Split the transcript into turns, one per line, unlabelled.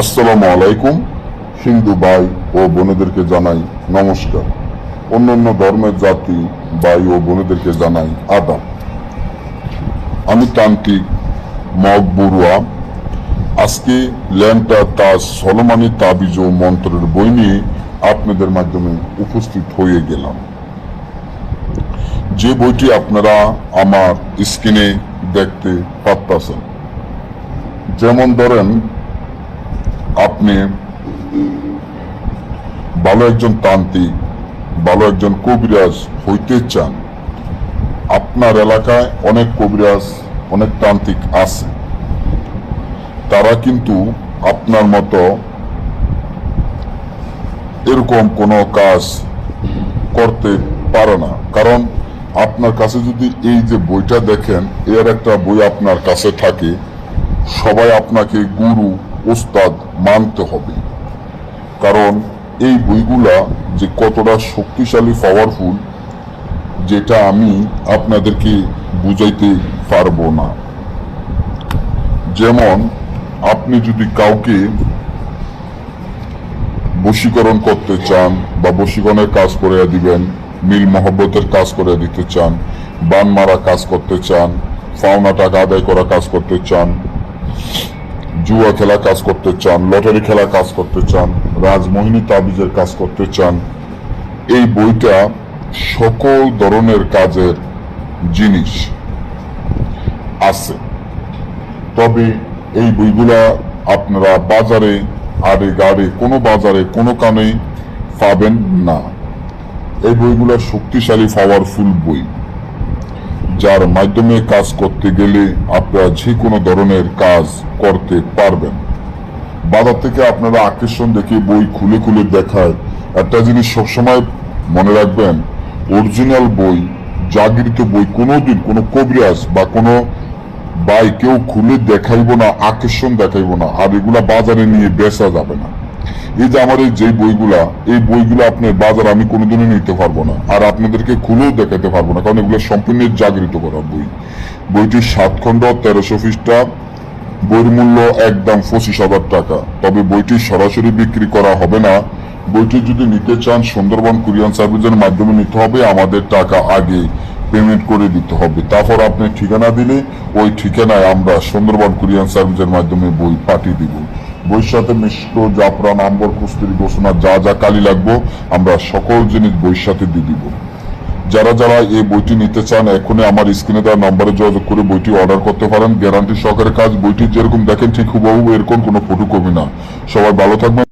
আসসালামু আলাইকুম হিন্দু ভাই ও বোনেদেরকে জানাই নমস্কার। অন্যান্য ধর্মের জাতি, ভাই ও বোনেদেরকে জানাই আদাব। আমি তান্ত্রিক মগ বড়ুয়া। আজকে ল্যান্টা তাজ সলমানি তাবিজ ও মন্ত্রের বই নিয়ে আপনাদের মাধ্যমে উপস্থিত হয়ে গেলাম। যে বইটি আপনারা আমার স্ক্রিনে দেখতে পাচ্ছেন যেমন ধরেন আপনি ভালো একজন তান্ত্রিক, ভালো একজন কবিরাজ হইতে চান। আপনার এলাকায় অনেক কবিরাজ, অনেক তান্ত্রিক আছে। তারা কিন্তু আপনার মতো এরকম কোনো কাজ করতে পারে না। কারণ আপনার কাছে যদি এই যে বইটা দেখেন, এর একটা বই আপনার কাছে থাকে। সবাই আপনাকে গুরু ওস্তাদ মানতে হবে। কারণ এই বইগুলা যে কতটা শক্তিশালী পাওয়ারফুল যেটা আমি আপনাদেরকে বুঝাইতে পারব না। যেমন, আপনি যদি কাউকে বশীকরণ করতে চান বা বশীকরণের কাজ করে দিবেন, মিল মহব্বতের কাজ করে দিতে চান বান মারা কাজ করতে চান ফাওনা টাকা আদায় করা কাজ করতে চান জুয়া খেলা কাজ করতে চান, লটারি খেলা কাজ করতে চান, রাজমোহিনী তাবিজের কাজ করতে চান, এই বইটা সকল ধরনের কাজের জিনিস আছে। তবে এই বইগুলা আপনারা বাজারে আরে গাড়ে, কোনো বাজারে, কোনো কানে পাবেন না। এই বইগুলা শক্তিশালী পাওয়ারফুল বই। যার মাধ্যমে কাজ করতে গেলে আপনারা যে কোনো ধরনের কাজ করতে পারবেন। বাজার থেকে আপনারা আকর্ষণ দেখে বই খুলে খুলে দেখায়। একটা জিনিস সবসময় মনে রাখবেন অরিজিনাল বই, জাগৃত বই, কোনোদিন কোনো কবিরাজ বা কোনো বাই কেউ খুলে দেখাইবো না, আকর্ষণ দেখাইবো না, আর এগুলা বাজারে নিয়ে বেচা যাবে না। এই যে আমার এই যে বইগুলা, এই বইগুলো আপনি বাজার আমি কোনোদিনই নিতে পারব না। আর আপনাদেরকে খুলেও দেখাতে পারব না, কারণ এগুলো সম্পূর্ণ জাগৃত করা বই। বইটি সাত খণ্ড, তেরোশো পৃষ্ঠা, বইয়ের মূল্য একদম পঁচিশ হাজার টাকা। তবে বইটি সরাসরি বিক্রি করা হবে না। বইটি যদি নিতে চান, সুন্দরবন কুরিয়ান সার্ভিসের মাধ্যমে নিতে হবে। আমাদের টাকা আগে পেমেন্ট করে দিতে হবে। তারপর আপনি ঠিকানা দিলে, ওই ঠিকানায় আমরা সুন্দরবন কুরিয়ান সার্ভিসের মাধ্যমে বই পাঠিয়ে দিব। বইয়ের মিশ্র মিষ্ট আম্বর কুস্তির ঘোষণা, যা যা কালি লাগবো, আমরা সকল জিনিস বৈশাতে দিয়ে দিব। যারা যারা এই বইটি নিতে চান, এখনই আমার স্ক্রিনে দেওয়া নম্বরে যোগাযোগ করে বইটি অর্ডার করতে পারেন। গ্যারান্টি সহকারে কাজ বইটি যেরকম দেখেন, ঠিক হুবহু এরকম কোনো ফটো কবি না। সবাই ভালো থাকবেন।